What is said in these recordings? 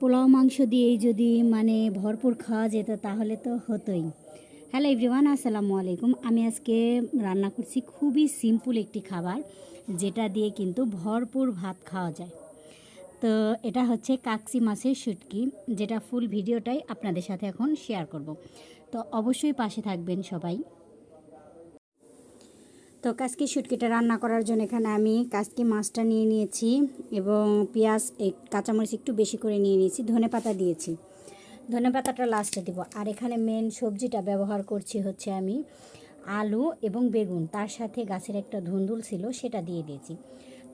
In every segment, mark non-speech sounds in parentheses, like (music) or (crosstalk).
পোলাও মাংস দিয়েই যদি মানে ভরপুর খাওয়া যেত তাহলে তো হতোই। হ্যালো এভরিওয়ান আসসালামু আলাইকুম। আমি আজকে রান্না করছি খুবই সিম্পল একটি খাবার, যেটা দিয়ে কিন্তু ভরপুর ভাত খাওয়া যায়। তো এটা হচ্ছে কাকসি মাছের শুটকি, যেটা ফুল ভিডিওটাই আপনাদের সাথে এখন শেয়ার করব। তো অবশ্যই পাশে থাকবেন সবাই। তো কাসকি শুটকিটা রান্না করার জন্য এখানে আমি কাসকি মাছটা নিয়ে নিয়েছি এবং পেঁয়াজ এক কাঁচামরিচ একটু বেশি করে নিয়ে নিয়েছি, ধনে পাতা দিয়েছি। ধনে পাতাটা লাস্টে দেবো। আর এখানে মেন সবজিটা ব্যবহার করছি হচ্ছে আমি আলু এবং বেগুন। তার সাথে গাছের একটা ধুন্দুল ছিল, সেটা দিয়ে দিয়েছি।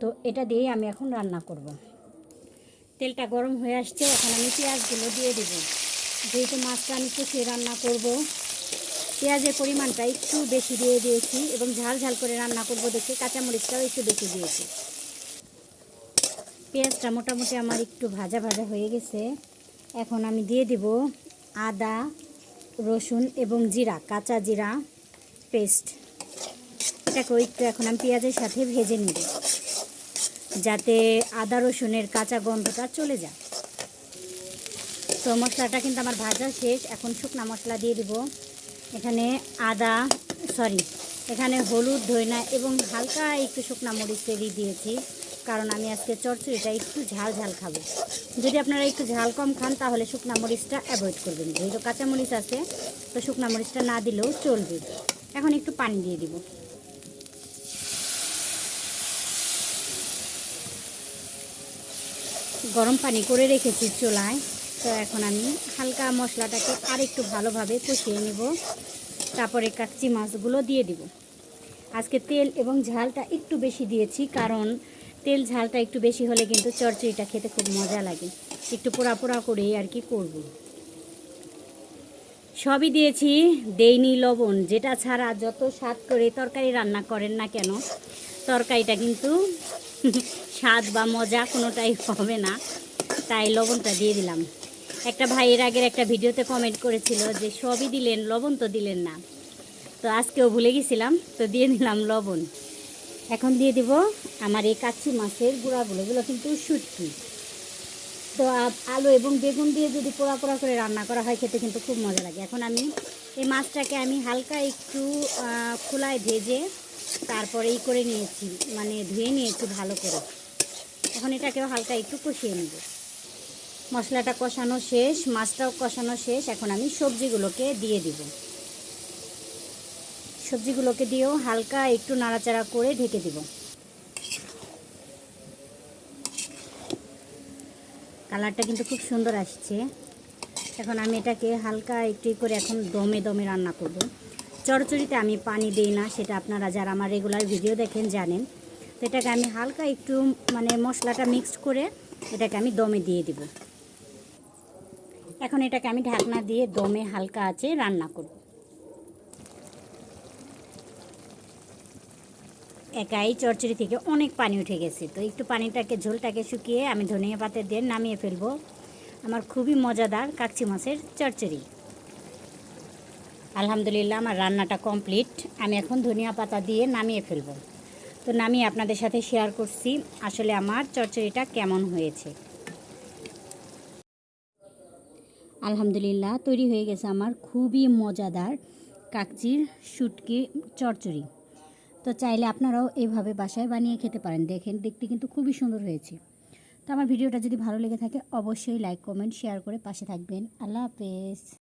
তো এটা দিয়েই আমি এখন রান্না করব। তেলটা গরম হয়ে আসছে, এখন আমি পেঁয়াজগুলো দিয়ে দেবো। যেহেতু মাছটা আমি কষিয়ে রান্না করব পেঁয়াজের পরিমাণটা একটু বেশি দিয়ে দিয়েছি এবং ঝাল ঝাল করে রান্না করব দেখে কাঁচামরিচটাও একটু বেশি দিয়েছি। পেঁয়াজটা মোটামুটি আমার একটু ভাজা ভাজা হয়ে গেছে। এখন আমি দিয়ে দিব আদা, রসুন এবং জিরা, কাঁচা জিরা পেস্ট। এটাকেও একটু এখন আমি পেঁয়াজের সাথে ভেজে নিব, যাতে আদা, রসুনের কাঁচা গন্ধটা চলে যায়। তো মশলাটা কিন্তু আমার ভাজা শেষ, এখন শুকনা মশলা দিয়ে দিব। এখানে আদা সরি এখানে হলুদ, ধইনা এবং হালকা একটু শুকনা মরিচ তেলি দিয়েছি। কারণ আমি আজকে চচ্চড়িটা একটু ঝাল ঝাল খাব। যদি আপনারা একটু ঝাল কম খান, তাহলে শুকনা মরিচটা অ্যাভয়েড করবেন। যেহেতু কাঁচা মরিচ আছে, তো শুকনা মরিচটা না দিলেও চলবে। এখন একটু পানি দিয়ে দিব। গরম পানি করে রেখেছি চুলায়। এখন আমি হালকা মশলাটাকে আর একটু ভালোভাবে কষিয়ে নেব। তারপরে কাচ্চি মাছগুলো দিয়ে দিব। আজকে তেল এবং ঝালটা একটু বেশি দিয়েছি কারণ তেল ঝালটা একটু বেশি হলে কিন্তু চরচড়িটা খেতে খুব মজা লাগে। একটু পোড়া পোড়া করেই আর কি করব। সবই দিয়েছি দেইনি, লবণ, যেটা ছাড়া যত স্বাদ করে তরকারি রান্না করেন না কেন, তরকারিটা কিন্তু (laughs) স্বাদ বা মজা কোনোটাই হবে না। তাই লবণটা দিয়ে দিলাম। একটা ভাইয়ের আগের একটা ভিডিওতে কমেন্ট করেছিল যে সবই দিলেন, লবণ তো দিলেন না। তো আজকেও ভুলে গেছিলাম, তো দিয়ে দিলাম লবণ। এখন দিয়ে দিব আমার এই কাচ্চি মাছের গুঁড়াগুলো। এগুলো কিন্তু শুটকি। তো আলু এবং বেগুন দিয়ে যদি পোড়া পোড়া করে রান্না করা হয়, খেতে কিন্তু খুব মজা লাগে। এখন আমি এই মাছটাকে আমি হালকা একটু খোলায় ভেজে তারপরে ই করে নিয়েছি। মানে ধুয়ে নিয়েছি ভালো করে। এখন এটাকেও হালকা একটু কষিয়ে নেব। মশলাটা কষানো শেষ, মাছটাও কষানো শেষ। এখন আমি সবজিগুলোকে দিয়ে দিব। সবজিগুলোকে দিয়েও হালকা একটু নাড়াচাড়া করে ঢেকে দিব। কালারটা কিন্তু খুব সুন্দর আসছে। এখন আমি এটাকে হালকা একটু করে এখন দমে দমে রান্না করব। চড়চড়িতে আমি পানি দিই না, সেটা আপনারা যারা আমার রেগুলার ভিডিও দেখেন জানেন। তো এটাকে আমি হালকা একটু মানে মশলাটা মিক্সড করে এটাকে আমি দমে দিয়ে দিব। এখন এটাকে আমি ঢাকনা দিয়ে দমে হালকা আছে রান্না করব। একাই চরচড়ি থেকে অনেক পানি উঠে গেছে, তো একটু পানিটাকে, ঝোলটাকে শুকিয়ে আমি ধনিয়া পাতা দিয়ে নামিয়ে ফেলব। আমার খুবই মজাদার কাকচি মাছের চরচড়ি। আলহামদুলিল্লাহ আমার রান্নাটা কমপ্লিট। আমি এখন ধনিয়া পাতা দিয়ে নামিয়ে ফেলব। তো নামিয়ে আপনাদের সাথে শেয়ার করছি আসলে আমার চরচড়িটা কেমন হয়েছে। আলহামদুলিল্লাহ, তৈরি হয়ে গেছে আমার খুবই মজাদার কাকচির শুটকি চরচড়ি। তো চাইলে আপনারাও এভাবে বাসায় বানিয়ে খেতে পারেন। দেখেন, দেখতে কিন্তু খুবই সুন্দর হয়েছে। তো আমার ভিডিওটা যদি ভালো লেগে থাকে, অবশ্যই লাইক কমেন্ট শেয়ার করে পাশে থাকবেন। আল্লাহ হাফেজ।